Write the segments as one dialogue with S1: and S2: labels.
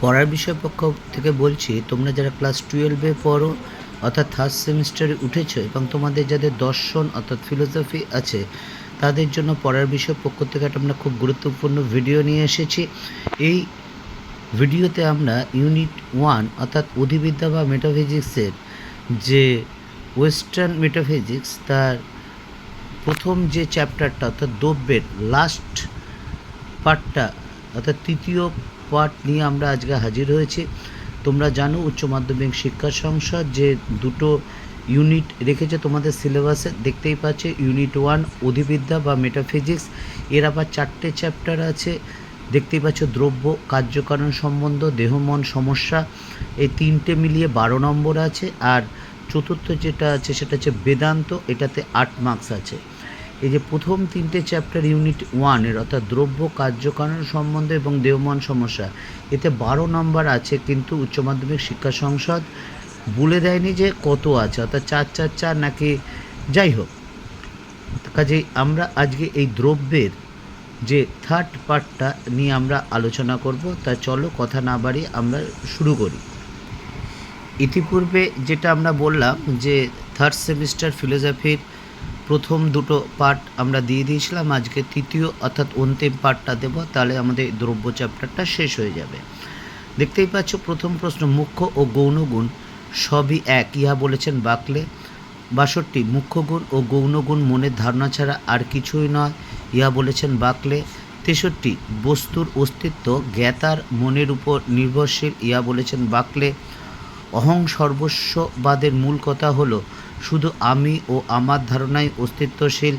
S1: পড়ার বিষয় পক্ষ থেকে বলছি, তোমরা যারা ক্লাস টুয়েলভে পড়ো, অর্থাৎ থার্ড সেমিস্টারে উঠেছো এবং তোমাদের যাদের দর্শন অর্থাৎ ফিলোসফি আছে, তাদের জন্য পড়ার বিষয় পক্ষ থেকে একটা আমরা খুব গুরুত্বপূর্ণ ভিডিও নিয়ে এসেছি। এই ভিডিওতে আমরা ইউনিট ওয়ান অর্থাৎ অধিবিদ্যা বা মেটাফিজিক্সের যে ওয়েস্টার্ন মেটাফিজিক্স তার প্রথম যে চ্যাপ্টারটা অর্থাৎ দ্রব্যের লাস্ট পার্টটা অর্থাৎ তৃতীয় পার্ট নিয়ে আমরা আজকে হাজির হয়েছি। তোমরা জানো, উচ্চ মাধ্যমিক শিক্ষা সংসদ যে দুটো ইউনিট রেখেছে তোমাদের সিলেবাসে দেখতেই পাচ্ছে ইউনিট ওয়ান অধিবিদ্যা বা মেটাফিজিক্স এর আবার চারটে চ্যাপ্টার আছে। দেখতেই পাচ্ছ, দ্রব্য, কার্যকারণ সম্বন্ধ, দেহ, মন, সমস্যা, এই তিনটে মিলিয়ে বারো নম্বর আছে। আর চতুর্থ যেটা আছে, সেটা হচ্ছে বেদান্ত, এটাতে আট মার্কস আছে। এই যে প্রথম তিনটে চ্যাপ্টার ইউনিট ওয়ানের অর্থাৎ দ্রব্য, কার্যকারণ সম্বন্ধে এবং দেহমন সমস্যা, এতে বারো নম্বর আছে কিন্তু উচ্চ মাধ্যমিক শিক্ষা সংসদ বলে দেয়নি যে কত আছে, অর্থাৎ চার চার চার নাকি যাই হোক। কাজেই আমরা আজকে এই দ্রব্যের যে থার্ড পার্টটা নিয়ে আমরা আলোচনা করব, তা চলো কথা না বাড়িয়ে আমরা শুরু করি। ইতিপূর্বে যেটা আমরা বললাম যে থার্ড সেমিস্টার ফিলোসফির প্রথম দুটো পার্ট আমরা দিয়ে দিয়েছিলাম, আজকে তৃতীয় অর্থাৎ অন্তিম পার্টটা দেব, তাহলে আমাদের দ্রব্য চ্যাপ্টারটা শেষ হয়ে যাবে। দেখতেই পাচ্ছ, প্রথম প্রশ্ন, মুখ্য ও গৌণ গুণ সবই এক। ইহা বলেছেন বাকলে। বাষট্টি, মুখ্য গুণ ও গৌণ গুণ মনের ধারণা ছাড়া আর কিছুই নয়। ইহা বলেছেন বাকলে। তেষট্টি, বস্তুর অস্তিত্ব জ্ঞাতার মনের উপর নির্ভরশীল। ইহা বলেছেন বাকলে। অহং সর্বস্ববাদের মূল কথা হলো শুধু আমি ও আমার ধারণাই অস্তিত্বশীল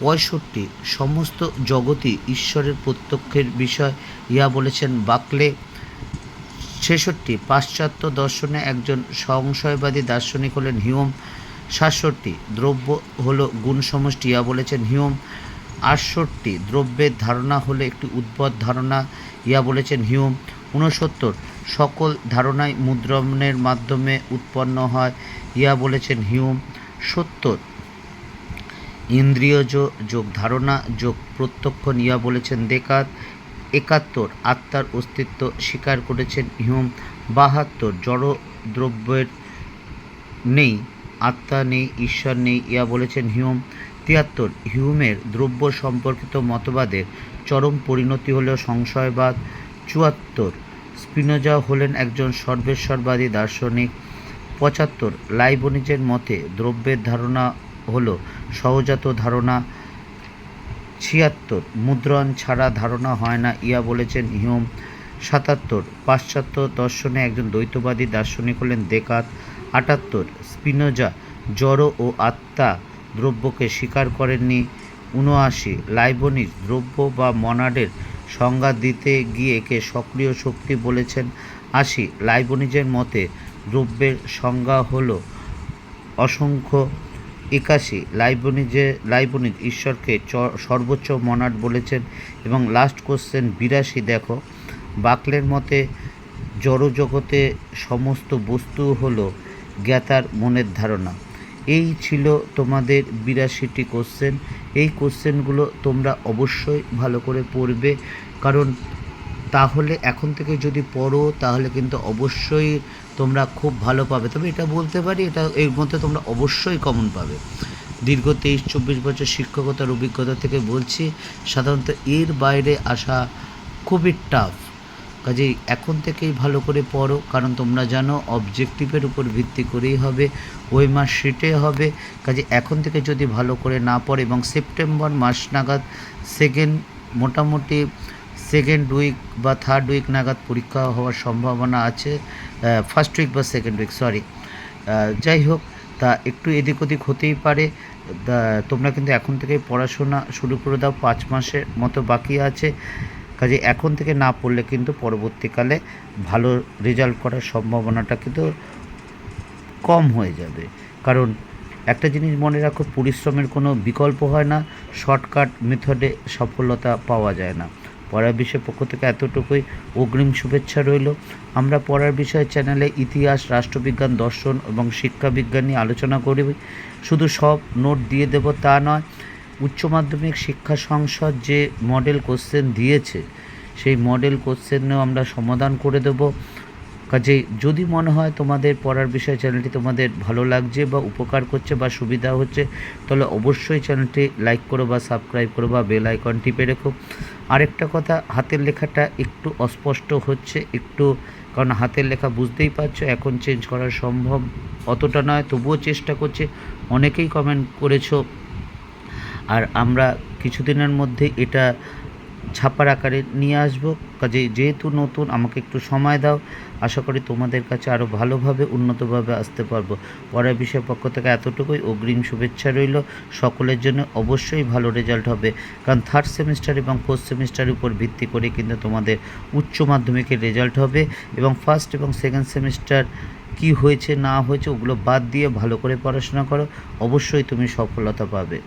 S1: পঁয়ষট্টি সমস্ত জগতই ঈশ্বরের প্রত্যক্ষের বিষয়, ইহা বলেছেন বাকলে। ছেষট্টি, পাশ্চাত্য দর্শনে একজন সংশয়বাদী দার্শনিক হলেন হিউম। সাতষট্টি, দ্রব্য হলো গুণ সমষ্টি ইহা বলেছেন হিউম। আটষট্টি, দ্রব্যের ধারণা হলো একটি উদ্ভট ধারণা, ইহা বলেছেন হিউম। ঊনসত্তর, সকল ধারণাই মুদ্রণের মাধ্যমে উৎপন্ন হয়। ইহা বলেছেন হিউম সত্তর ইন্দ্রিয়জ যোগ ধারণা, যোগ প্রত্যক্ষ ইহা বলেছেন দেকাত, একাত্তর, আত্মার অস্তিত্ব স্বীকার করেছেন হিউম, বাহাত্তর, জড় দ্রব্যের নেই, আত্মা নেই, ঈশ্বর নেই, ইয়া বলেছেন হিউম, তিয়াত্তর, হিউমের দ্রব্য সম্পর্কিত মতবাদের চরম পরিণতি হল সংশয়বাদ, চুয়াত্তর, স্পিনোজা হলেন একজন সর্বেশ্বরবাদী দার্শনিক পঁচাত্তর। লাইবনিজের মতে, দ্রব্যের ধারণা হলো সহজাত ধারণা। ছিয়াত্তর। মুদ্রণ ছাড়া ধারণা হয় না, ইয়া বলেছেন হিউম। সাতাত্তর। পাশ্চাত্য দর্শনে একজন দ্বৈতবাদী দার্শনিক হলেন দেকাত। আটাত্তর। স্পিনোজা জড় ও আত্মা দ্রব্যকে স্বীকার করেননি। উনআশি। লাইবনিজ দ্রব্য বা মনাডের সংজ্ঞা দিতে গিয়ে একে সক্রিয় শক্তি বলেছেন। আশি। লাইবনিজের মতে দ্রব্যের সংজ্ঞা হলো অসংখ্য একাশি। লাইবনিজে লাইবনিজ ঈশ্বরকে সর্বোচ্চ মনাট বলেছেন এবং লাস্ট কোশ্চেন বিরাশি। দেখো, বাকলের মতে জড়জগতে সমস্ত বস্তু হলো জ্ঞাতার মনের ধারণা। এই ছিল তোমাদের বিরাশিটি কোশ্চেন এই কোশ্চেনগুলো তোমরা অবশ্যই ভালো করে পড়বে, কারণ তাহলে এখন থেকে যদি পড়ো, তাহলে কিন্তু অবশ্যই তোমরা খুব ভালো পাবে। তবে এটা বলতে পারি, এটা এর মধ্যে তোমরা অবশ্যই কমন পাবে। দীর্ঘ তেইশ, চব্বিশ বছর শিক্ষকতার অভিজ্ঞতা থেকে বলছি, সাধারণত এর বাইরে আসা খুবই টাফ কাজেই এখন থেকেই ভালো করে পড়ো, কারণ তোমরা জানো অবজেক্টিভের উপর ভিত্তি করেই হবে, ওই মাস শিটে হবে। কাজে এখন থেকে যদি ভালো করে না পড়ে এবং সেপ্টেম্বর মাস নাগাদ সেকেন্ড মোটামুটি সেকেন্ড উইক বা থার্ড উইক নাগাদ পরীক্ষা হওয়ার সম্ভাবনা আছে ফার্স্ট উইক বা সেকেন্ড উইক সরি যাই হোক, তা একটু এদিক ওদিক হতেই পারে। তোমরা কিন্তু এখন থেকে পড়াশোনা শুরু করে দাও, পাঁচ মাসের মতো বাকি আছে। কাজে এখন থেকে না পড়লে কিন্তু পরবর্তীকালে ভালো রেজাল্ট করার সম্ভাবনাটা কিন্তু কম হয়ে যাবে। কারণ একটা জিনিস মনে রাখো, পরিশ্রমের কোনো বিকল্প হয় না শর্টকাট মেথডে সফলতা পাওয়া যায় না। পড়ার বিষয়ের পক্ষ থেকে এতটুকুই। অগ্রিম শুভেচ্ছা রইল। আমরা পড়ার বিষয় চ্যানেলে ইতিহাস, রাষ্ট্রবিজ্ঞান, দর্শন এবং শিক্ষাবিজ্ঞান নিয়ে আলোচনা করি। শুধু সব নোট দিয়ে দেব তা নয়, উচ্চ মাধ্যমিক শিক্ষা সংসদ যে মডেল কোশ্চেন দিয়েছে, সেই মডেল কোশ্চেনেও আমরা সমাধান করে দেবো। কাজেই যদি মনে হয় তোমাদের পড়ার বিষয়ে চ্যানেলটি তোমাদের ভালো লাগছে বা উপকার করছে বা সুবিধা হচ্ছে, তাহলে অবশ্যই চ্যানেলটি লাইক করো বা সাবস্ক্রাইব করো বা বেল আইকন টিপে রেখো। আরেকটা কথা, হাতের লেখাটা একটু অস্পষ্ট হচ্ছে, একটু, কারণ হাতের লেখা বুঝতেই পারছ, এখন চেঞ্জ করা সম্ভব অতটা নয়, তবুও চেষ্টা করছে। অনেকেই কমেন্ট করেছ, আর আমরা কিছুদিনের মধ্যে এটা ছাপার আকারে নিয়ে আসব। কাজে যেহেতু নতুন, আমাকে একটু সময় দাও। আশা করি তোমাদের কাছে আরও ভালোভাবে, উন্নতভাবে আসতে পারব। পরের বিষয়ের পক্ষ থেকে এতটুকুই। অগ্রিম শুভেচ্ছা রইল। সকলের জন্য অবশ্যই ভালো রেজাল্ট হবে। কারণ থার্ড সেমিস্টার এবং ফোর্থ সেমিস্টারের উপর ভিত্তি করে কিন্তু তোমাদের উচ্চ মাধ্যমিকের রেজাল্ট হবে এবং ফার্স্ট এবং সেকেন্ড সেমিস্টার কি হয়েছে, না হয়েছে, ওগুলো বাদ দিয়ে ভালো করে পড়াশোনা করো। অবশ্যই তুমি সফলতা পাবে।